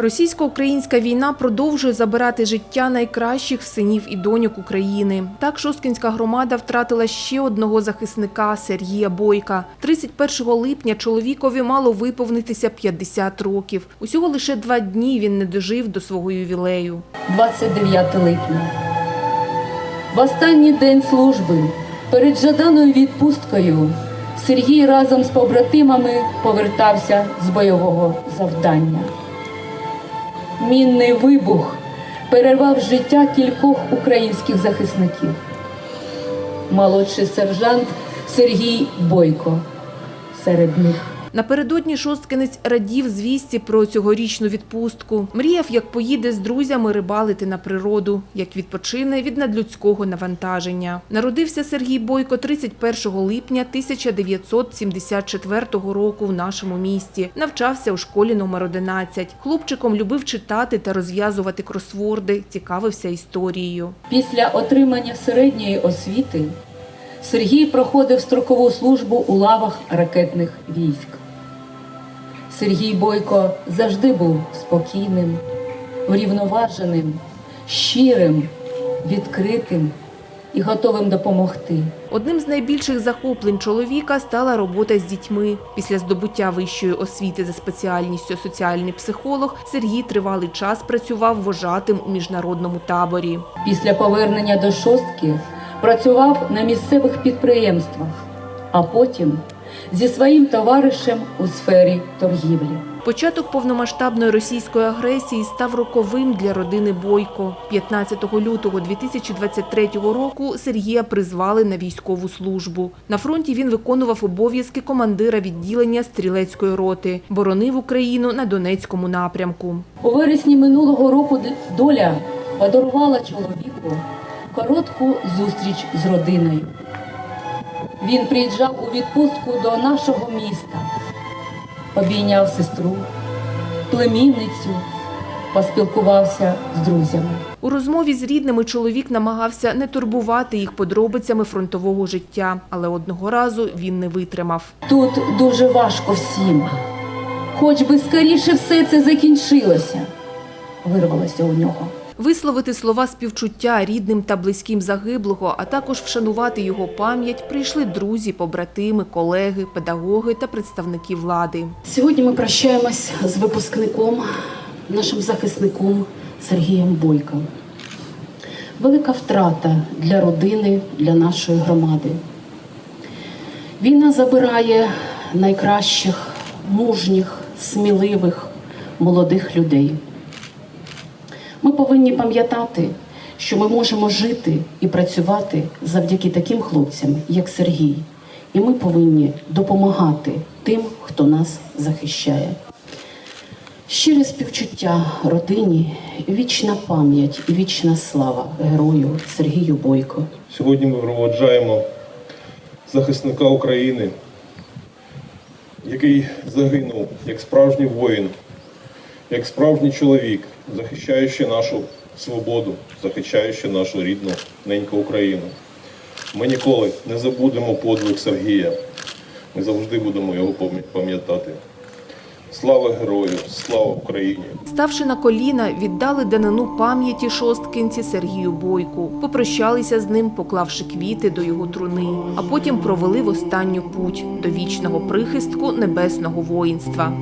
Російсько-українська війна продовжує забирати життя найкращих синів і доньок України. Так Шосткінська громада втратила ще одного захисника Сергія Бойка. 31 липня чоловікові мало виповнитися 50 років. Усього лише два дні він не дожив до свого ювілею. 29 липня. В останній день служби перед жаданою відпусткою Сергій разом з побратимами повертався з бойового завдання. Мінний вибух перервав життя кількох українських захисників. Молодший сержант Сергій Бойко серед них. Напередодні шосткинець радів звісті про цьогорічну відпустку. Мріяв, як поїде з друзями рибалити на природу, як відпочине від надлюдського навантаження. Народився Сергій Бойко 31 липня 1974 року в нашому місті. Навчався у школі номер 11. Хлопчиком любив читати та розв'язувати кросворди, цікавився історією. Після отримання середньої освіти Сергій проходив строкову службу у лавах ракетних військ. Сергій Бойко завжди був спокійним, врівноваженим, щирим, відкритим і готовим допомогти. Одним з найбільших захоплень чоловіка стала робота з дітьми. Після здобуття вищої освіти за спеціальністю соціальний психолог Сергій тривалий час працював вожатим у міжнародному таборі. Після повернення до шостки працював на місцевих підприємствах, а потім зі своїм товаришем у сфері торгівлі. Початок повномасштабної російської агресії став роковим для родини Бойко. 15 лютого 2023 року Сергія призвали на військову службу. На фронті він виконував обов'язки командира відділення стрілецької роти, боронив Україну на Донецькому напрямку. У вересні минулого року доля подарувала чоловіку коротку зустріч з родиною. Він приїжджав у відпустку до нашого міста, обійняв сестру, племінницю, поспілкувався з друзями. У розмові з рідними чоловік намагався не турбувати їх подробицями фронтового життя, але одного разу він не витримав. Тут дуже важко всім. Хоч би скоріше все це закінчилося, вирвалося у нього. Висловити слова співчуття рідним та близьким загиблого, а також вшанувати його пам'ять, прийшли друзі, побратими, колеги, педагоги та представники влади. Сьогодні ми прощаємось з випускником, нашим захисником Сергієм Бойко. Велика втрата для родини, для нашої громади. Війна забирає найкращих, мужніх, сміливих, молодих людей. Ми повинні пам'ятати, що ми можемо жити і працювати завдяки таким хлопцям, як Сергій. І ми повинні допомагати тим, хто нас захищає. Щире співчуття родині, вічна пам'ять і вічна слава герою Сергію Бойко. Сьогодні ми проводжаємо захисника України, який загинув як справжній воїн, як справжній чоловік, захищаючи нашу свободу, захищаючи нашу рідну неньку Україну. Ми ніколи не забудемо подвиг Сергія. Ми завжди будемо його пам'я- пам'ятати. Слава герою, слава Україні! Ставши на коліна, віддали данину пам'яті шосткинці Сергію Бойку. Попрощалися з ним, поклавши квіти до його труни, а потім провели в останню путь до вічного прихистку небесного воїнства.